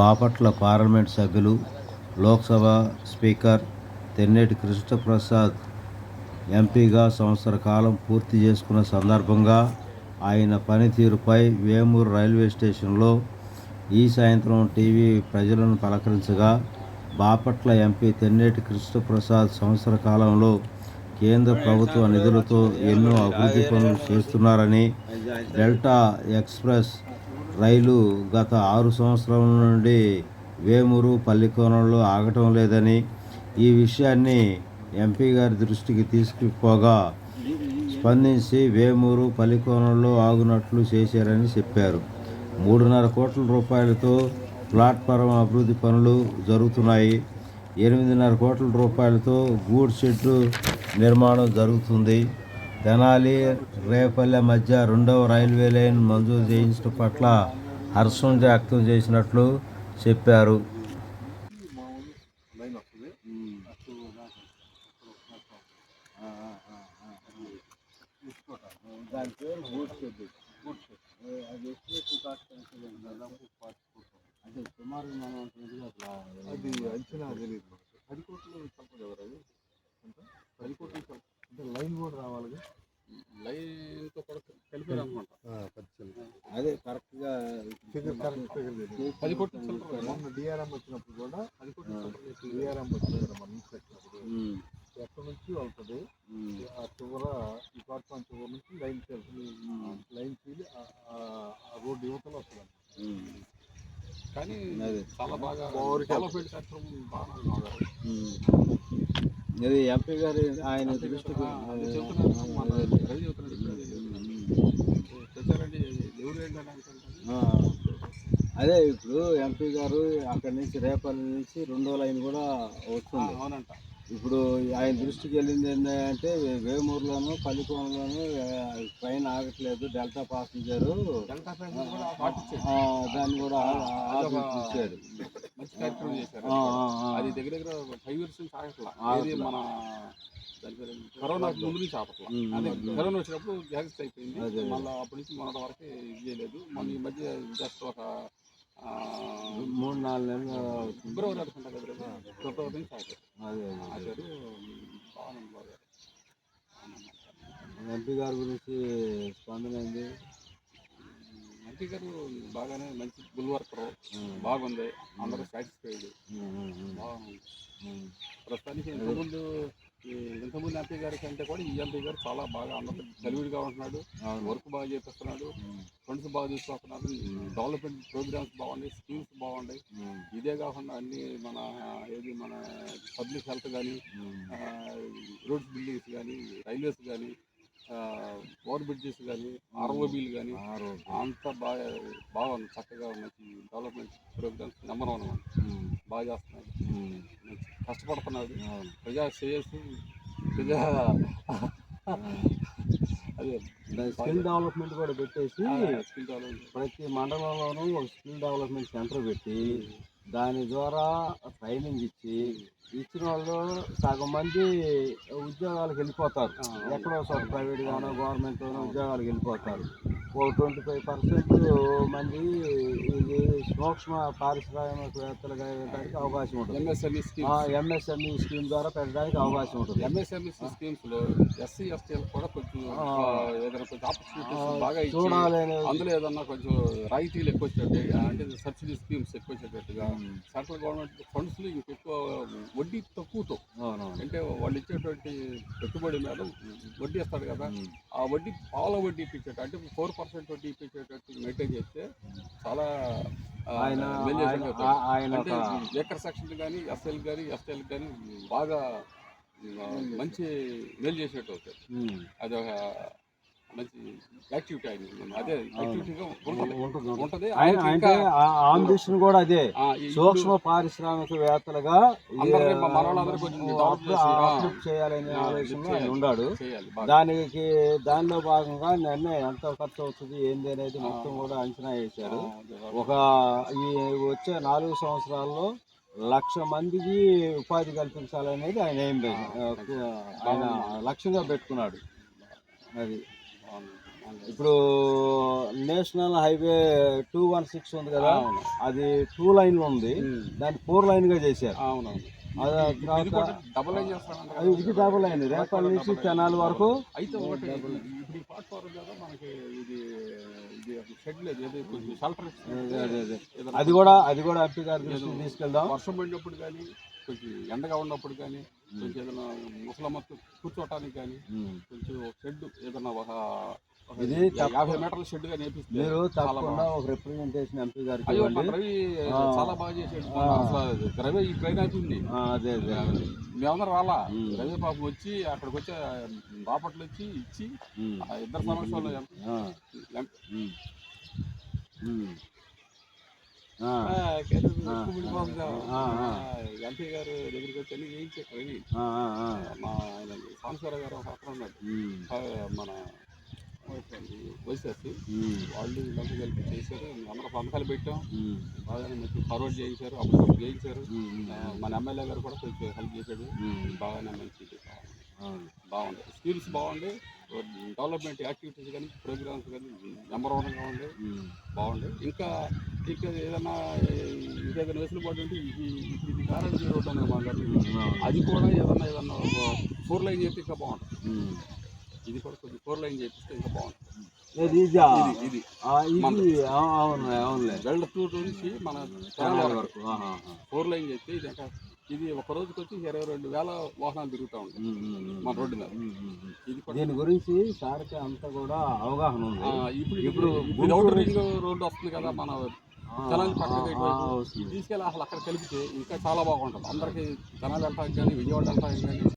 Bapatla parliament సభ్యులు Lok Sabha speaker Tenneti Krishnaprasad ఎంపీగా సంవత్సర కాలం పూర్తి చేసుకున్న సందర్భంగా ఆయన పనితీరుపై వేమూరు రైల్వే స్టేషన్లో ఈ సాయంత్రం టీవీ ప్రజలను పలకరించగా బాపట్ల ఎంపీ తెన్నేటి కృష్ణప్రసాద్ సంవత్సర కాలంలో కేంద్ర ప్రభుత్వ నిధులతో ఎన్నో అభివృద్ధి పనులు చేస్తున్నారని డెల్టా ఎక్స్ప్రెస్ రైలు గత ఆరు సంవత్సరాల నుండి వేమూరు పల్లికోణంలో ఆగటం లేదని ఈ విషయాన్ని ఎంపీ గారి దృష్టికి తీసుకుపోగా స్పందించి వేమూరు పల్లికోణంలో ఆగునట్లు చేశారని చెప్పారు. మూడున్నర కోట్ల రూపాయలతో ప్లాట్ఫారం అభివృద్ధి పనులు జరుగుతున్నాయి. ఎనిమిదిన్నర కోట్ల రూపాయలతో గూడ్ షెడ్ నిర్మాణం జరుగుతుంది. తెనాలి రేపల్లె మధ్య రెండవ రైల్వే లైన్ మంజూరు చేయించడం పట్ల హర్షం వ్యక్తం చేసినట్లు చెప్పారు. దాని అది సుమారు మనం అది అంచనా తెలియదు. మనకు పది కోట్లు చెప్పదు ఎవరు అది ఎంత? పది కోట్లు చెప్ప లైన్ కూడా రావాలిగా. లైన్తో కూడా కలిపి అనుకుంటా. అదే కరెక్ట్గా ఫిగర్ కరెక్ట్ ఫిగర్ పది కోట్లు మొన్న డిఆర్ఎం వచ్చినప్పుడు కూడా పది కోట్లు డిఆర్ఎం కదా మన నుంచి వచ్చినప్పుడు ఎక్కడి నుంచి వెళ్తుంది ఆ చివర ఈ ప్లాట్ఫామ్ చివరి నుంచి లైన్ వెళ్తుంది లైన్ ఆ రోడ్డు యువతలో వస్తుంది కానీ. చాలా బాగా కార్యక్రమం బాగా. ఇది ఎంపీ గారి ఆయన దృష్టికి అది ఇప్పుడు ఎంపీ గారు అక్కడి నుంచి రేపల్లి నుంచి రెండో లైన్ కూడా వస్తుంది. అవునంట. ఇప్పుడు ఆయన దృష్టికి వెళ్ళింది ఏంటంటే వేమూరులోను పల్లికోనలోను ట్రైన్ ఆగట్లేదు డెల్టా ప్యాసింజర్. దాన్ని కూడా ఆపించాడు మంచి కార్యక్రమం చేశారు. అది దగ్గర దగ్గర ఫైవ్ ఇయర్స్ నుంచి ఆగట్లా ఆగట్లా. ఇది మన దాని పేరు ఏంటి? కరోనా ముందు నుంచి ఆపట్లా అదే. కరోనా వచ్చినప్పుడు గ్యాస్ అయిపోయింది. మళ్ళీ అప్పటి నుంచి మొన్నటి వరకు ఇది చేయలేదు మన ఈ మధ్య జస్ట్ ఒక మూడు నాలుగు నెలలు. ఫిబ్రవరి అనుకుంటా కదా. ఫిబ్రవరి నుంచి. ఆగారు బాగానే బాగా ఎంపీ గారి గురించి స్పందన ఏంది మంత్రి గారు బాగానే మంచి బుల్ వర్కర్ బాగుంది. అందరూ సాటిస్ఫైడ్ బాగుంది. ప్రస్తుతానికి ఇంతకుముందు ఇంతకుముందు ఎంపీ గారి కంటే కూడా ఈ ఎంపీ గారు చాలా బాగా అందరూ కలివిడిగా ఉంటున్నాడు. వర్క్ బాగా చేపిస్తున్నాడు. ఫండ్స్ బాగా తీసుకొస్తున్నాడు డెవలప్మెంట్ ప్రోగ్రామ్స్ బాగున్నాయి. స్కీమ్స్ బాగున్నాయి. ఇదే కాకుండా అన్ని మన ఏది మన పబ్లిక్ హెల్త్ కానీ. రోడ్స్ బిల్డింగ్స్ కానీ రైల్వేస్ కానీ ఓవర్ బ్రిడ్జెస్ కానీ ఆర్ఓబీలు కానీ. అంతా బాగా బాగుంది చక్కగా మంచి డెవలప్మెంట్ ప్రోగ్రామ్స్ నెంబర్ వన్ బాగా చేస్తున్నాడు. మంచి కష్టపడుతున్నాడు. ప్రజా శ్రేయస్సు ప్రజా అదే స్కిల్ డెవలప్మెంట్ కూడా పెట్టేసి స్కిల్ డెవలప్మెంట్. ప్రతి మండలంలోనూ ఒక స్కిల్ డెవలప్మెంట్ సెంటర్ పెట్టి దాని ద్వారా ట్రైనింగ్ ఇచ్చి ఇచ్చిన వాళ్ళు సగం మంది ఉద్యోగాలకు వెళ్ళిపోతారు. ఎక్కడో చోట ప్రైవేట్ గానో గవర్నమెంట్ ఉద్యోగాలకు వెళ్ళిపోతారు. ఒక ట్వంటీ ఫైవ్ పర్సెంట్ మంది ఇది సూక్ష్మ పారిశ్రామికవేత్తలుగా అయ్యడానికి అవకాశం ఉంటుంది. ఎంఎస్ఎంఈ స్కీమ్ ఎంఎస్ఎంఈ స్కీమ్ ద్వారా పెట్టడానికి అవకాశం ఉంటుంది. ఎంఎస్ఎంఈ స్కీమ్స్లో ఎస్సీ ఎస్టీలు కూడా కొంచెం ఏదైనా కొంచెం ఆపర్చునిటీస్ బాగా చూడాలి అందులో ఏదన్నా కొంచెం రాయితీలు ఎక్కువ వచ్చేటట్టు అంటే సబ్సిడీ స్కీమ్స్ ఎక్కువ వచ్చేటట్టుగా సెంట్రల్ గవర్నమెంట్ ఫండ్స్ ఇంకెక్కువ వడ్డీ తక్కువతో అంటే వాళ్ళు ఇచ్చేటువంటి పెట్టుబడి మీద వడ్డీ ఇస్తాడు కదా. ఆ వడ్డీ పాల వడ్డీ ఇప్పించేటట్టు అంటే ఫోర్ పర్సెంట్ వడ్డీ ఇప్పించేటట్టు మెయింటైన్ చేస్తే చాలా ఆయన అంటే ఏకర్ సెక్షన్ కానీ ఎస్ఎల్ కానీ ఎస్ఎల్ కానీ బాగా మంచి మేలు చేసేట్టు అవుతుంది ఉమ్. అది ఒక మంచి యాక్టివిటీ ఆయన. అదే యాక్టివిటీగా ఉంటుంది. ఉంటుంది ఉంటుంది. ఆయన ఆయనకి అంటే ఆంబిషన్ కూడా అదే. సూక్ష్మ పారిశ్రామికవేత్తలుగా ఆ, అప్రూవ్ చేయాలనే ఆ, ఆలోచనలో చేయాలి. ఆయన ఉన్నాడు. దానికి దానిలో భాగంగా నిన్న ఎంత ఖర్చు అవుతుంది ఏంది అనేది మొత్తం కూడా అంచనా వేశారు. ఒక ఈ వచ్చే నాలుగు సంవత్సరాల్లో లక్ష మందికి ఉపాధి కల్పించాలనేది ఆయన ఏం ఆయన లక్ష్యంగా పెట్టుకున్నాడు. అది. ఇప్పుడు national highway two one six ఉంది కదా. అది టూ లైన్లు ఉంది. ఉమ్. దాన్ని ఫోర్ లైన్గా చేశారు. అవునవును. ఇది డబుల్ లైన్ రేపటి నుంచి తెనాలి వరకు. అయితే ఒకటి ఇప్పుడు ఈ ప్లాట్ఫామ్ కదా మనకి ఇది ఇది షెడ్ లేదు ఏదో కొంచెం షెల్టర్ అదే, కూడా అది కూడా ఎంపీ గారి తీసుకెళ్దాం. వర్షం పడినప్పుడు కానీ కొంచెం ఎండగా ఉన్నప్పుడు కానీ కొంచెం ఏదైనా ముసలమ్మతో కూర్చోటానికి కానీ. కొంచెం షెడ్ ఏదైనా ఒక ఇది యాభై మీటర్ల షెడ్గా నేర్పిస్తే మీరు చాలా తప్పకుండా. ఒక రిప్రజెంటేషన్ ఎంపీ మన రవి. చాలా బాగా చేసాడు. అసలు రవి ఈ ట్రైన్ ఆ, అదే అదే మేమందరం రాలా. రవి పాపం వచ్చి అక్కడికి వచ్చి బాపట్లు వచ్చి ఇచ్చి ఇద్దరు సమక్షంలో ఆ, ఎంపీ గారు దగ్గరికి వచ్చి చేయించారు ఆ. మా ఆయన సాంబశివరావు గారు ఒక అతను ఉన్నాడు మన వైఎస్ఆర్సీ ఉమ్. వాళ్ళు వీళ్ళంతా కలిపి చేశారు. అందరూ సంతకాలు పెట్టాం. బాగానే మంచి ఫార్వర్డ్ చేయించారు అప్పుడు చేయించారు. మన ఎమ్మెల్యే గారు కూడా కొంచెం హెల్ప్ చేశాడు. బాగానే మంచి. బాగుంది స్కిల్స్ బాగుంది డెవలప్మెంట్ యాక్టివిటీస్ కానీ ప్రోగ్రామ్స్ కానీ నెంబర్ వన్గా ఉంది ఉమ్. బాగుంది ఇంకా ఏదైనా వెసులుబాటు ఉంటే ఇది కారణం అవును. అది కూడా ఏదన్నా ఏదన్నా ఫోర్ లైన్ చేస్తే ఇంకా బాగుంటుంది. ఇది కూడా కొంచెం ఫోర్ లైన్ చేపిస్తే ఇంకా బాగుంటుంది ఇదా? ఆ, అవునులే అవునులే వెల్డర్ నుంచి మన వరకు. ఫోర్ లైన్ చేస్తే ఇది ఇది ఒక రోజుకి వచ్చి ఇరవై రెండు వేల వాహనాలు తిరుగుతూ ఉంటాయి. మన రోడ్డు మీద. ఇది దీని గురించి సార్కి అంతా కూడా అవగాహన ఉంది ఇప్పుడు ఇప్పుడు రింగ్ రోడ్డు వస్తుంది కదా మన ఇటువైపు. వస్తుంది. తీసుకెళ్ళి అసలు అక్కడ కలిపితే ఇంకా చాలా బాగుంటుంది అందరికి తెనాలి వెళ్ళటానికి కానీ విజయవాడ వెళ్ళటానికి కానీ